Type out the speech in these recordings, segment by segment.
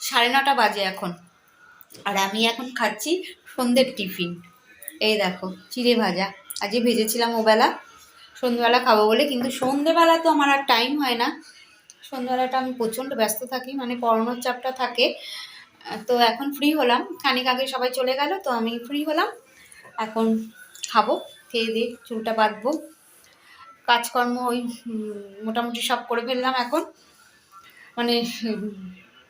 সাড়ে নটা বাজে এখন। আর আমি এখন খাচ্ছি সন্ধ্যের টিফিন। এই দেখো, চিড়ে ভাজা। আজকে ভেজেছিলাম ওবেলা। সন্ধ্যেবেলা খাব বলে, কিন্তু সন্ধ্যেবেলা তো আমার আর টাইম হয় না। সন্ধ্যেবেলাটা আমি প্রচণ্ড ব্যস্ত থাকি মানে পড়ানোর চাপটা থাকে। তো এখন ফ্রি হলাম। খানিক আগে সবাই চলে গেল, তো আমি ফ্রি হলাম। এখন খাব, খেয়ে দিয়ে চুলটা বাঁধবো। কাজকর্ম ওই মোটামুটি সব করে ফেললাম এখন। মানে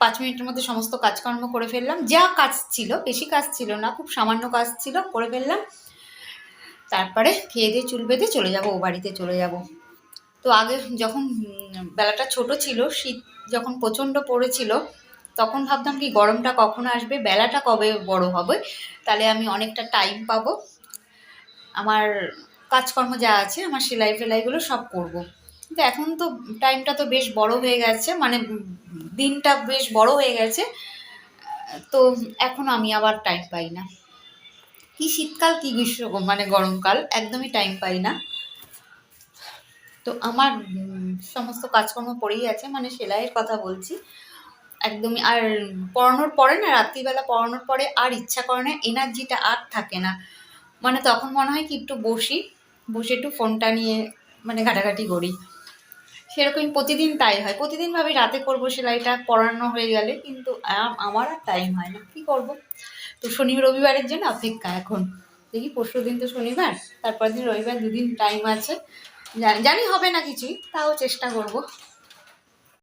পাঁচ মিনিটের মধ্যে সমস্ত কাজকর্ম করে ফেললাম। যা কাজ ছিল, বেশি কাজ ছিল না, খুব সামান্য কাজ ছিল, করে ফেললাম। তারপরে খেয়ে দিয়ে, চুল বেঁধে চলে যাব, ও বাড়িতে চলে যাব। তো আগে যখন বেলাটা ছোট ছিল, শীত যখন প্রচণ্ড পড়েছিল, তখন ভাবতাম কি, গরমটা কখন আসবে, বেলাটা কবে বড় হবে, তাহলে আমি অনেকটা টাইম পাবো। আমার কাজকর্ম যা আছে, আমার সেলাই ফেলাইগুলো সব করব। কিন্তু এখন তো টাইমটা তো বেশ বড় হয়ে গেছে মানে দিনটা বেশ বড় হয়ে গেছে। তো এখন আমি আবার টাইম পাই না। কি শীতকাল, কি গ্রীষ্ম মানে গরমকাল, একদমই টাইম পাই না। তো আমার সমস্ত কাজকর্ম পড়েই আছে মানে সেলাইয়ের কথা বলছি। একদমই, আর পড়ানোর পরে না, রাত্রিবেলা পড়ানোর পরে আর ইচ্ছা করে না, এনার্জিটা আর থাকে না। মানে তখন মনে হয় কি, একটু বসি, বসে একটু ফোনটা নিয়ে মানে ঘাটাঘাটি করি। সেরকমই প্রতিদিন তাই হয়। প্রতিদিন ভাবি রাতে করব সেলাইটা, পড়ানো হয়ে গেলে, কিন্তু আমার আর টাইম হয় না। কী করব? তো শনি রবিবারের জন্য অপেক্ষা এখন। দেখি পরশু দিন তো শনিবার তারপর দিন রবিবার দুদিন টাইম আছে। জানি হবে না কিছুই, তাও চেষ্টা করব।